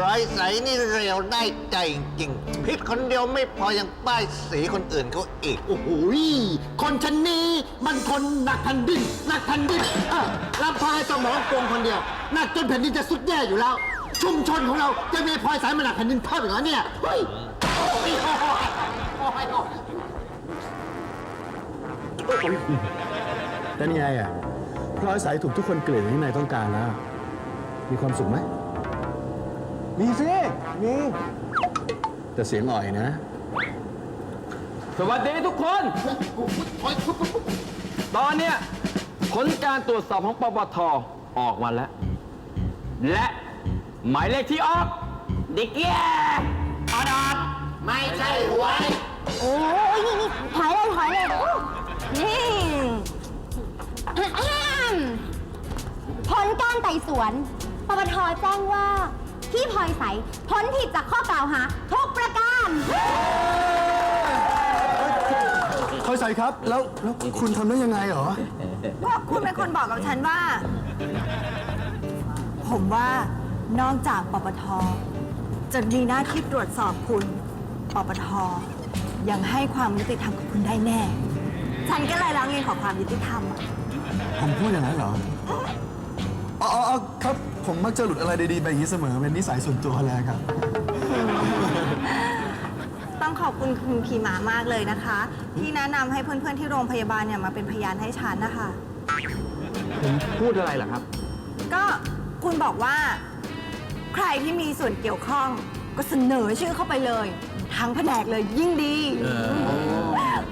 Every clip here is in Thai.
ร้อยใสนี่เร็วได้ใจจริงผิดคนเดียวไม่พอยังป้ายสีคนอื่นเขาอีก โอ้โหคนชนนี้มันคนหนักแผ่นดินหนักแผ่นดินเออลำพายสมองโกงคนเดียวหนักจนแผ่นดินจะสุดแย่อยู่แล้ว ชุมชนของเราจะมีพลอยสายมาหนักแผ่นดินเพิ่มอีกเหรอเนี่ยเฮ้ยโอ้ยโอ้ยโอ้ยโอ้ยเป็นไงอะพลอยสายถูกทุกคนเกลียดอย่างที่นายต้องการแล้ว มีความสุขไหม มีสิ มี แต่เสียงอ่อยนะ สวัสดีทุกคน ตอนเนี้ยผลการตรวจสอบของปปทออกมาแล้ว และหมายเลขที่ออกดิเกียอดอดไม่ใช่หวย โอ้ยนี่นี่ถอยเลยถอยเลยอู้นี่อะแอมผลการไต่สวนปปทแจ้งว่า พี่พลอยใสพ้นผิดจากข้อกล่าวหาทุกประการพลอยสายครับ แล้วแล้วคุณทำได้ยังไงเหรอพวกคุณเป็นคนบอกกับฉันว่า ผมว่านอกจากปปท จะมีหน้าที่ตรวจสอบคุณ ปปท ยังให้ความยุติธรรมกับคุณได้แน่ ฉันก็เลยร้องเรียนขอความยุติธรรมอะผมพูดอย่างนั้นเหรอ อ๋ออ๋ออ๋อครับ ผมมักจะหลุดอะไรดีๆไปอย่างนี้เสมอ เป็นนิสัยส่วนตัวเลยครับ ต้องขอบคุณคุณขี่หมามากเลยนะคะ ที่แนะนำให้เพื่อนๆที่โรงพยาบาลเนี่ยมาเป็นพยานให้ฉันนะคะ ผมพูดอะไรเหรอครับ ก็คุณบอกว่า ใครที่มีส่วนเกี่ยวข้อง ก็เสนอชื่อเข้าไปเลย ทั้งแผนกเลยยิ่งดี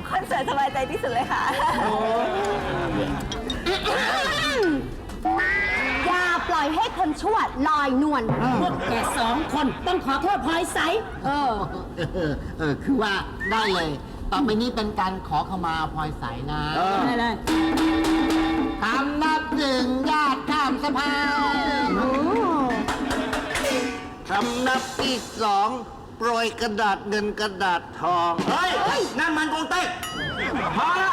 คนสวยสบายใจที่สุดเลยค่ะ คนชั่วลอยนวลพวกแกสองคนต้องขอโทษพลอยใสเออ เออเออคือว่าได้เลย ต่อไปนี้เป็นการขอขมาพลอยใสนะได้เลยคำนับหนึ่งญาติข้ามสะพานคำนับที่สองโปรยกระดาษเงินกระดาษทอง เฮ้ย นั่นมันกงเต็กพอละ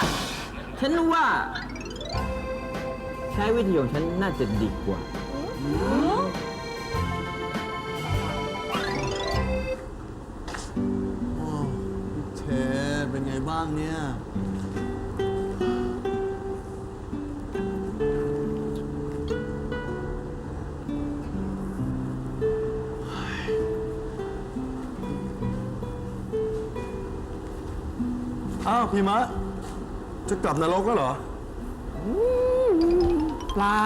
ฉันว่า ใช้วิธีของฉันน่าจะดีกว่า เทเป็นไงบ้างเนี่ย อ้าวพี่มะ จะกลับนรกแล้วเหรอ เปล่า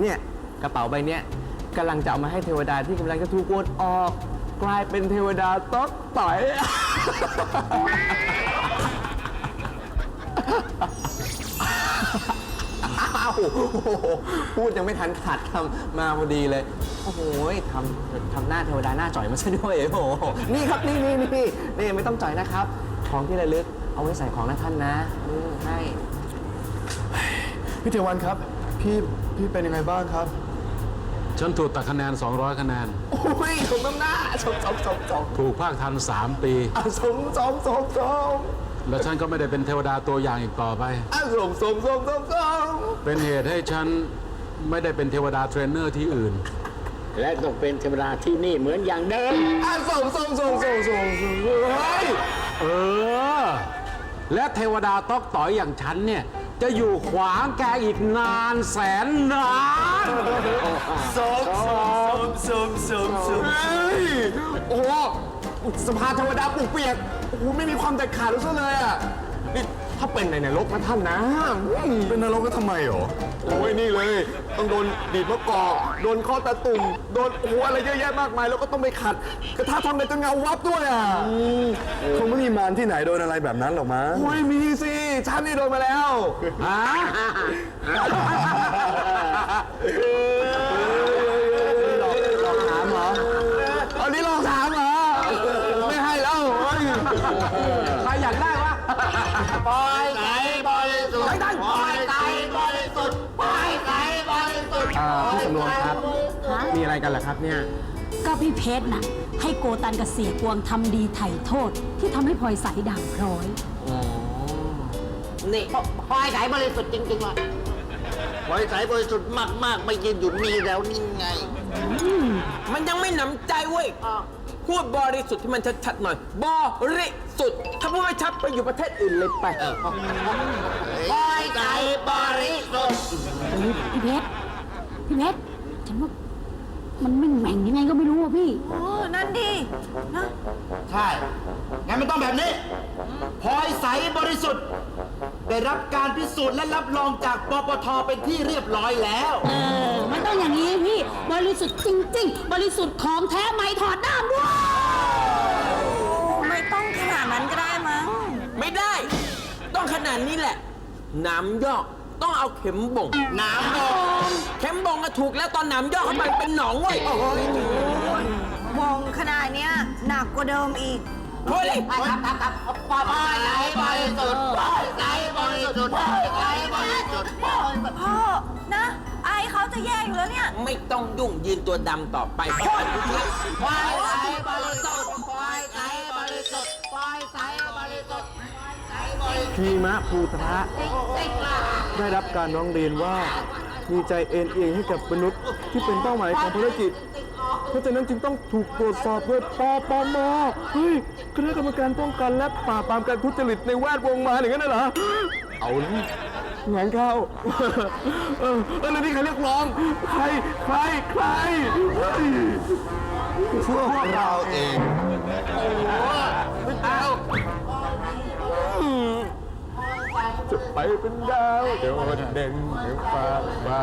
เนี่ย กระเป๋าใบเนี้ยกำลังจะเอามาให้เทวดาที่กำลังจะถูกโกนออก กลายเป็นเทวดาต๊อกต่อย อ้าวโอ้โหพูดยังไม่ทันขาดคำมาพอดีเลย โอ้โหทำทำหน้าเทวดาหน้าจ่อยมาซะด้วยโอ้โหนี่ครับนี่นี่นี่นี่ไม่ต้องจ่อยนะครับ ของที่ระลึกเอาไว้ใส่ของนะท่านนะอืมให้ พี่เทวันครับ พี่พี่เป็นยังไงบ้างครับ ฉันถูกตัดคะแนน 200 คะแนน โอ้ยสมน้ำหน้าสมสมสมสมถูกภาคทัน 3 ปี อะสมสมสมสมแล้วฉันก็ไม่ได้เป็นเทวดาตัวอย่างอีกต่อไป อะสมสมสมสมสมเป็นเหตุให้ฉันไม่ได้เป็นเทวดาเทรนเนอร์ที่อื่น และต้องเป็นเทวดาที่นี่เหมือนอย่างเดิม อะสมสมสมสมสมสมเฮ้ย เออ และเทวดาตอกต่อยอย่างฉันเนี่ย จะอยู่ขวางแกอีกนานแสนนานสมสมสมสมสมเฮ้ยโอ้โหสภาเทวดาปลุกเปียกโอ้โหไม่มีความแตกขาดเลยซะเลยอะนี่ ถ้าเป็นในนรกนะท่านนะอืมเป็นนรกก็ทำไมหรอ โอ้ยนี่เลย ต้องโดนดีดมะกอกโดนข้อตะตุ่มโดนโอ้โหอะไรเยอะแยะมากมายแล้วก็ต้องไปขัด กระทะทองในจะเงาวับด้วยอะคงไม่มีมารที่ไหนโดนอะไรแบบนั้นหรอกมั้ง โอ้ยมีสิฉันนี่โดนมาแล้วฮะ ครับ มีอะไรกันล่ะครับเนี่ย ก็พี่เพชรน่ะ ให้โกตันกับเสียกวงทำดีไถ่โทษ ที่ทำให้พลอยใสด่างพร้อยนี่ปล่อยใสบริสุทธิ์จริงๆว่ะไว้ใสบริสุทธิ์มากๆ ไม่ยืนอยู่นี่แล้วนี่ไง มันยังไม่หนำใจเว้ยพูดบริสุทธิ์ที่มันชัดๆหน่อย บริสุทธิ์ ถ้าพูดไม่ชัดไปอยู่ประเทศอื่นเลยไปปล่อยใจบริสุทธิ์พี่เพชรพี่เพชร ฉันว่ามันไม่แหม่งยังไงก็ไม่รู้อะพี่โอ้นั่นดินะใช่ งั้นมันต้องแบบนี้ พลอยใสบริสุทธิ์ ได้รับการพิสูจน์และรับรองจากปปทเป็นที่เรียบร้อยแล้ว เออ มันต้องอย่างนี้พี่ บริสุทธิ์จริง ๆ บริสุทธิ์ของแท้ไม่ถอดด้ามด้วย ไม่ต้องขนาดนั้นก็ได้มั้ง ไม่ได้ ต้องขนาดนี้แหละน้ำยอก ต้องเอาเข็มบ่งน้ำบ่งเข็มบ่งก็ถูกแล้วตอนน้ำยอกเข้าไปเป็นหนองเว้ยโอ้ยวงขนาดเนี้ยหนักกว่าเดิมอีกโอ้ยปล่อยใจบริสุทธิ์ปล่อยใจบริสุทธิ์ปล่อยใจบริสุทธิ์ปล่อยพ่อนะไอเขาจะแย่อยู่แล้วเนี่ย ไม่ต้องยุ่งยืนตัวดำต่อไปพ่ออยู่ที่ปล่อยใจบริสุทธิ์ พีมะภูทะได้รับการร้องเรียนว่ามีใจเอ็นเอียงให้กับมนุษย์ที่เป็นเป้าหมายของภารกิจ เพราะฉะนั้นจึงต้องถูกตรวจสอบโดยปปมเฮ้ยคณะกรรมการป้องกันและปราบปรามการทุจริตในแวดวงมาอย่างนั้นเหรอ เอาลยงานเข้าเออออแล้วนี่ใครเรียกร้อง ใคร ใคร ใครเฮ้ยพวกเราเองเอา จะไปเป็นดาวเดี๋ยวเด่นเดี๋ยวฟ้ามา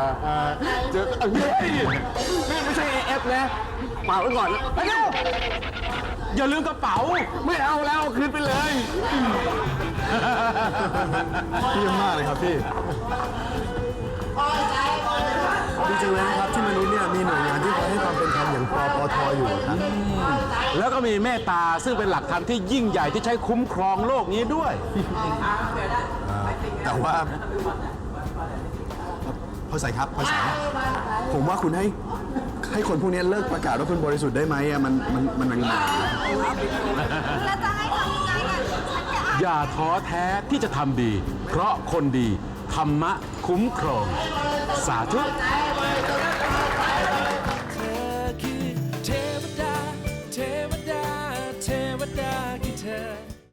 เจอเฮ้ยนี่ไม่ใช่ AF นะเปล่าไว้ก่อนนะไปเร็วอย่าลืมกระเป๋า ไม่เอาแล้วเอาคืนไปเลยเยี่ยมมากเลยครับพี่ดีจังเลยนะครับที่มนุษย์เนี่ยมีหน่วยงานที่คอยให้ความเป็นธรรมอย่างปปทอยู่ครับแล้วก็มีเมตตาซึ่งเป็นหลักธรรมที่ยิ่งใหญ่ที่ใช้คุ้มครองโลกนี้ด้วย แต่ว่าพอใส่ครับพอใส่ผมว่าคุณให้ให้คนพวกนี้เลิกประกาศว่าคุณบริสุทธิ์ได้ไหมอะมันมันมันหนังหนาแล้วจะให้ทำยังไงอะฉันจะอย่าท้อแท้ที่จะทำดี เพราะคนดี ธรรมะคุ้มครอง สาธุใจ